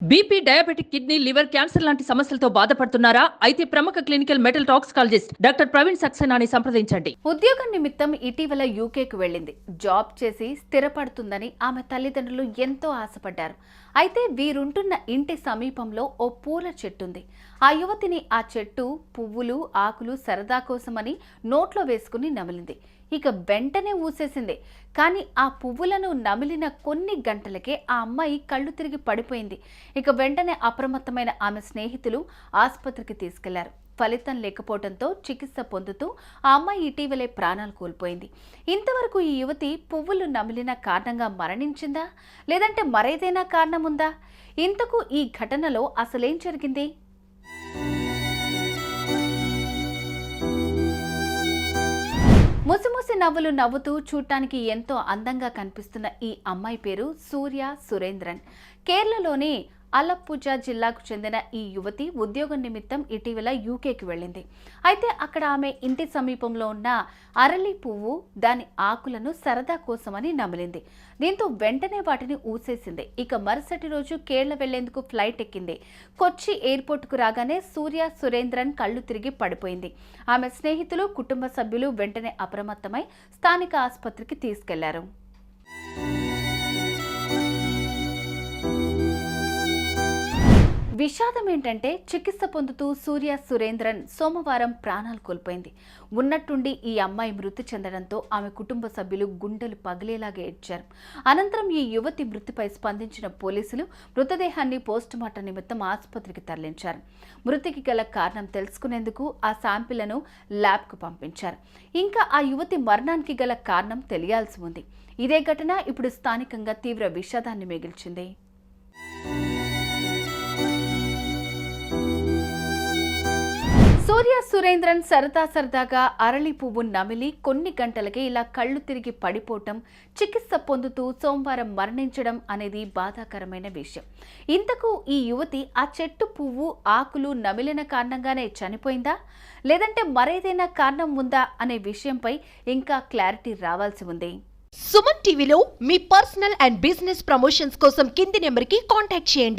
BP diabetic kidney liver cancer లాంటి సమస్యలతో బాధపడుతున్నారా? అయితే ప్రముఖ clinical metal toxicologist doctor Praveen సక్సేనాని సంప్రదించండి. ఉద్యోగం నిమిత్తం ఇటీవల యూకేకు వెళ్ళింది. జాబ్ చేసి స్థిరపడుతుందని ఆమె తల్లిదండ్రులు ఎంతో ఆశపడ్డారు. అయితే వీరుంటున్న ఇంటి సమీపంలో ఓ పూల చెట్టుంది. ఆ యువతిని ఆ చెట్టు పువ్వులు ఆకులు సరదా కోసమని నోట్లో వేసుకుని నమిలింది. ఇక వెంటనే ఊసేసింది. కానీ ఆ పువ్వులను నమిలిన కొన్ని గంటలకే ఆ అమ్మాయి కళ్ళు తిరిగి పడిపోయింది. ఇక వెంటనే అప్రమత్తమైన ఆమె స్నేహితులు ఆసుపత్రికి తీసుకెళ్ళారు. ఫలితం లేకపోవడంతో చికిత్స పొందుతూ ఆ అమ్మాయి ఇటీవలే ప్రాణాలు కోల్పోయింది. ఇంతవరకు ఈ యువతి పువ్వులు నమిలిన కారణంగా మరణించిందా? లేదంటే మరేదైనా కారణం ఉందా? ఇంతకు ఈ ఘటనలో అసలేం జరిగింది? నవ్వులు నవ్వుతూ చూడటానికి ఎంతో అందంగా కనిపిస్తున్న ఈ అమ్మాయి పేరు సూర్య సురేంద్రన్. కేరళలోని అలప్పుజా జిల్లాకు చెందిన ఈ యువతి ఉద్యోగం నిమిత్తం ఇటీవల యూకేకి వెళ్ళింది. అయితే అక్కడ ఆమె ఇంటి సమీపంలో ఉన్న అరళి పువ్వు దాని ఆకులను సరదా కోసమని నమిలింది. దీంతో వెంటనే వాటిని ఊసేసింది. ఇక మరుసటి రోజు కేరళ వెళ్ళేందుకు ఫ్లైట్ ఎక్కింది. కొచ్చి ఎయిర్పోర్ట్కు రాగానే సూర్య సురేంద్రన్ కళ్ళు తిరిగి పడిపోయింది. ఆమె స్నేహితులు కుటుంబ సభ్యులు వెంటనే అప్రమత్తమై స్థానిక ఆసుపత్రికి తీసుకెళ్ళారు. విషాదం ఏంటంటే చికిత్స పొందుతూ సూర్య సురేంద్రన్ సోమవారం ప్రాణాలు కోల్పోయింది. ఉన్నట్టుండి ఈ అమ్మాయి మృతి చెందడంతో ఆమె కుటుంబ సభ్యులు గుండెలు పగిలేలాగా ఏడ్చారు. అనంతరం ఈ యువతి మృతిపై స్పందించిన పోలీసులు మృతదేహాన్ని పోస్టుమార్టం నిమిత్తం ఆసుపత్రికి తరలించారు. మృతికి గల కారణం తెలుసుకునేందుకు ఆ శాంపిళ్ళను ల్యాబ్కు పంపించారు. ఇంకా ఆ యువతి మరణానికి గల కారణం తెలియాల్సి ఉంది. ఇదే ఘటన ఇప్పుడు స్థానికంగా తీవ్ర విషాదాన్ని మిగిల్చింది. సూర్య సురేంద్రన్ సరదా సరదాగా అరళి పువ్వు నమిలి కొన్ని గంటలకే ఇలా కళ్ళు తిరిగి పడిపోవటం చికిత్స పొందుతూ సోమవారం మరణించడం అనేది బాధాకరమైన విషయం. ఇంతకు ఈ యువతి ఆ చెట్టు పువ్వు ఆకులు నమిలిన కారణంగానే చనిపోయిందా? లేదంటే మరేదైనా కారణం ఉందా అనే విషయంపై ఇంకా క్లారిటీ రావాల్సి ఉంది. సుమన్ టీవీలో మీ పర్సనల్ అండ్ బిజినెస్ ప్రమోషన్స్ కోసం కింది నెంబర్కి కాంటాక్ట్ చేయండి.